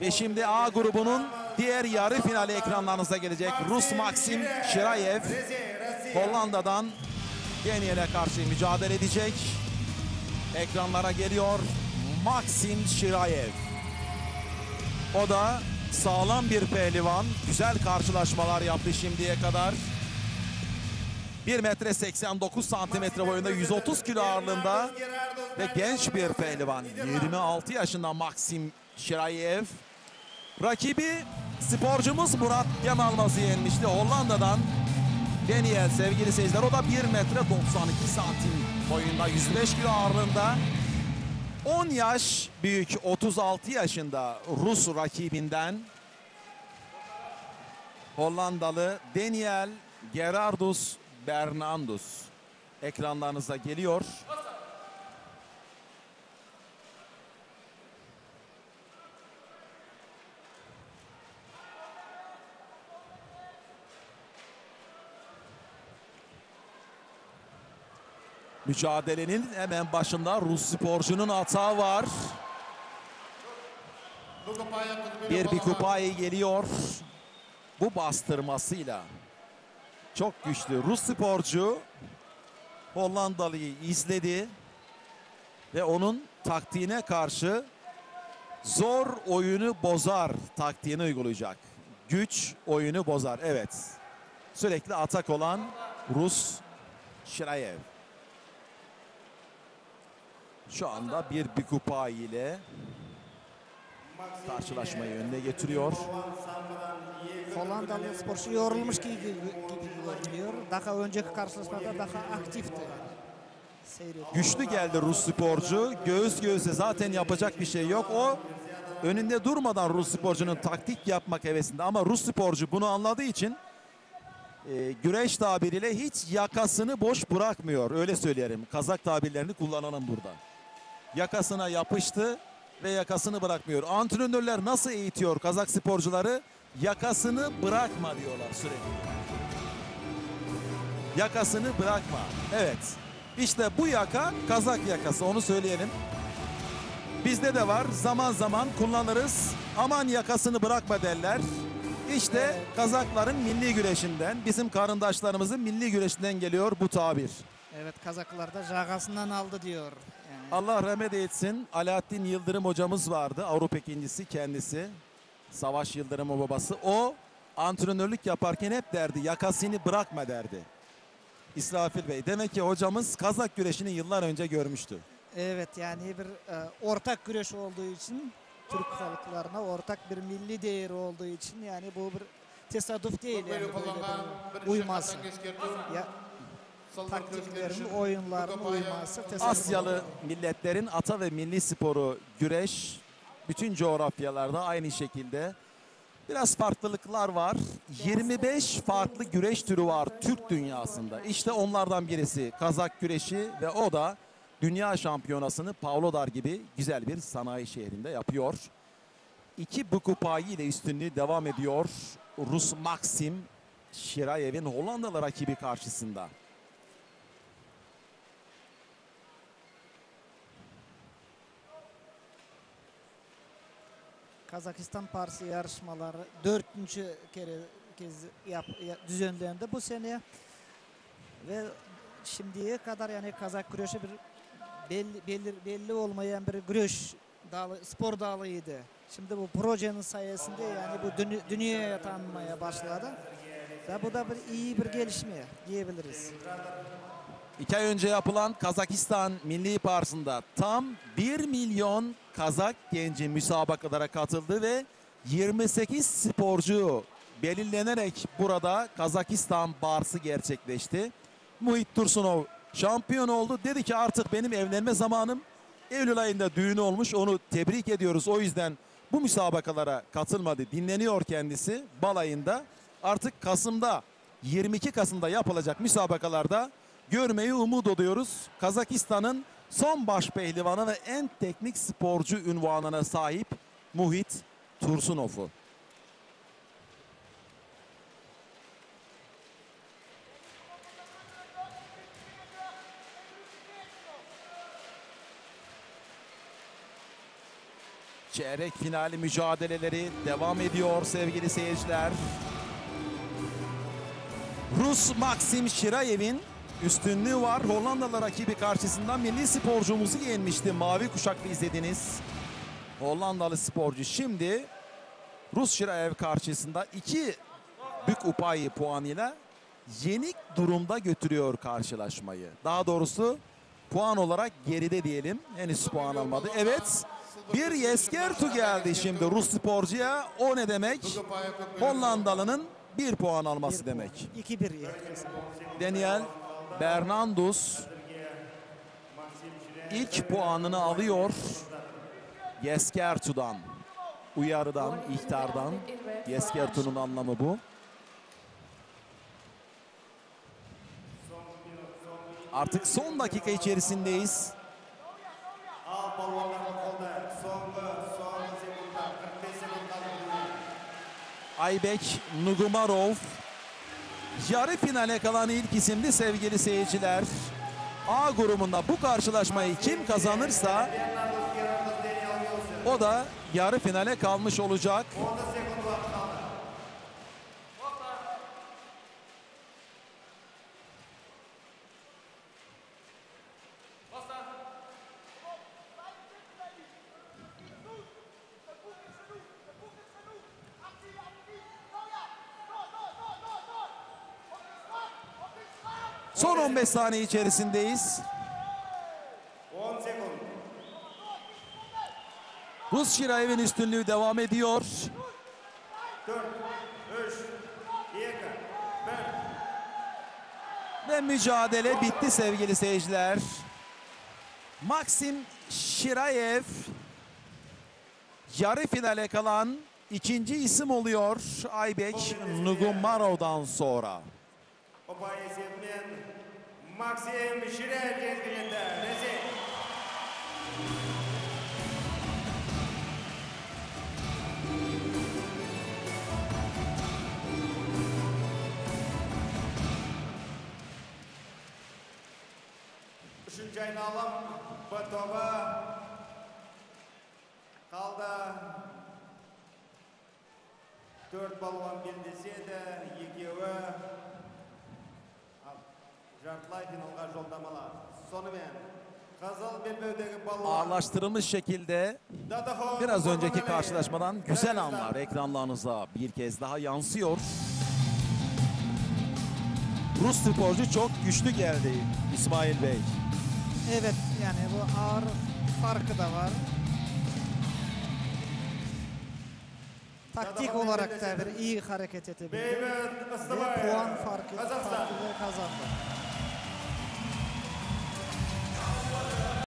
Ve şimdi A grubunun diğer yarı finali ekranlarınıza gelecek. Rus Maxim Şirayev Hollanda'dan Daniel'e karşı mücadele edecek. Ekranlara geliyor Maxim Şirayev. O da sağlam bir pehlivan. Güzel karşılaşmalar yaptı şimdiye kadar. 1 metre 89 santimetre boyunda 130 kilo ağırlığında ve genç bir pehlivan. 26 yaşında Maxim Şirayev. Rakibi sporcumuz Murat Gemalmaz'ı yenmişti Hollanda'dan. Daniel sevgili seyirciler o da 1 metre 92 santim boyunda 105 kilo ağırlığında. 10 yaş büyük 36 yaşında Rus rakibinden Hollandalı Daniel Gerardus Bernandus ekranlarınıza geliyor. Mücadelenin hemen başında Rus sporcunun hata var. Bir Bikupayi geliyor. Bu bastırmasıyla çok güçlü. Rus sporcu Hollandalı'yı izledi ve onun taktiğine karşı zor oyunu bozar taktiğini uygulayacak. Güç oyunu bozar. Evet. Sürekli atak olan Rus Şirayev. Şu anda bir Bikupa ile karşılaşmayı önüne getiriyor. Hollandalı sporcu yorulmuş gibi, görünüyor. Daha önceki karşılaşmada daha aktifti. Seyrediyor. Güçlü geldi Rus sporcu. Göğüs göğüse zaten yapacak bir şey yok. O önünde durmadan Rus sporcunun taktik yapmak hevesinde. Ama Rus sporcu bunu anladığı için e, güreş tabiriyle hiç yakasını boş bırakmıyor. Öyle söyleyelim. Kazak tabirlerini kullanalım burada. Yakasına yapıştı ve yakasını bırakmıyor. Antrenörler nasıl eğitiyor Kazak sporcuları? Yakasını bırakma diyorlar sürekli. Yakasını bırakma. Evet. İşte bu yaka Kazak yakası onu söyleyelim. Bizde de var zaman zaman kullanırız. Aman yakasını bırakma derler. İşte Kazakların milli güreşinden, bizim karındaşlarımızın milli güreşinden geliyor bu tabir. Evet Kazaklar da jagasından aldı diyor. Allah rahmet etsin. Alaaddin Yıldırım hocamız vardı. Avrupa ikincisi kendisi. Savaş Yıldırım'ın babası. O antrenörlük yaparken hep derdi yakasını bırakma derdi. İsrafil Bey. Demek ki hocamız Kazak güreşini yıllar önce görmüştü. evet yani bir e, ortak güreş olduğu için Türk halklarına ortak bir milli değeri olduğu için yani bu bir tesadüf değil yani böyle bir uyması. Ya, taktiklerin, oyunların uyması. Asyalı milletlerin ata ve milli sporu güreş bütün coğrafyalarda aynı şekilde. Biraz farklılıklar var. 25 farklı güreş türü var Türk dünyasında. İşte onlardan birisi Kazak güreşi ve o da dünya şampiyonasını Pavlodar gibi güzel bir sanayi şehrinde yapıyor. İki Bukupayi ile üstünlüğü devam ediyor. Rus Maxim Şirayev'in Hollandalı rakibi karşısında. Kazakistan Parsı yarışmaları dördüncü kere kez yap, ya- düzenlendi bu sene ve şimdiye kadar yani Kazak güreşi bir belli, belli, belli olmayan bir güreş dalı, spor dalıydı. Şimdi bu projenin sayesinde yani bu dünü- dünyaya tanınmaya başladı. Ve bu da bir iyi bir gelişme diyebiliriz. İki ay önce yapılan Kazakistan Milli Parsı'nda tam 1 milyon Kazak genci müsabakalara katıldı ve 28 sporcu belirlenerek burada Kazakistan Barsı gerçekleşti. Muhit Tursunov şampiyon oldu. Dedi ki artık benim evlenme zamanım. Eylül ayında düğünü olmuş. Onu tebrik ediyoruz. O yüzden bu müsabakalara katılmadı. Dinleniyor kendisi balayında. Artık Kasım'da 22 Kasım'da yapılacak müsabakalarda görmeyi umut ediyoruz. Kazakistan'ın son baş pehlivanı ve en teknik sporcu ünvanına sahip Muhit Tursunov'u. Çeyrek finali mücadeleleri devam ediyor sevgili seyirciler. Rus Maxim Şirayev'in üstünlüğü var. Hollandalı rakibi karşısında milli sporcumuzu yenmişti. Mavi kuşaklı izlediniz. Hollandalı sporcu şimdi Rus Şirayev karşısında iki Bük Upayi puanıyla yenik durumda götürüyor karşılaşmayı. Daha doğrusu puan olarak geride diyelim. Henüz puan almadı. Evet bir Yeskertu geldi şimdi Rus sporcuya. O ne demek? Hollandalı'nın bir puan alması demek. 2-1 yaklaşık. Daniel Bernandus ilk puanını alıyor. Yeskertu'dan. Uyarıdan, ihtardan. Yeskertu'nun anlamı bu. Artık son dakika içerisindeyiz. Al balonlarını kolda. Soğuklu, soğuklu sekundlar. 45 sekund kaldı. Aybek Nugumarov yarı finale kalan ilk isimli sevgili seyirciler. A grubunda bu karşılaşmayı kim kazanırsa o da yarı finale kalmış olacak. Son 15 saniye içerisindeyiz. Rus Şirayev'in üstünlüğü devam ediyor. 4, 3, 2, 1. Ve mücadele bitti sevgili seyirciler. Maxim Şirayev yarı finale kalan ikinci isim oluyor Aybek Nugumarov'dan sonra. Opa, Максим Ширяев жеңгенде. Ресей. Üçüncü ayналым Б тобы қалды. Төрт балуан белдеседі, екеуі Ağırlaştırılmış şekilde biraz önceki karşılaşmadan güzel anlar ekranlarınıza bir kez daha yansıyor. Rus sporcu çok güçlü geldi İsmail Bey. Evet yani bu ağır farkı da var. Taktik olarak da iyi hareket edebildi. Ve puan farkı, farkı kazandı.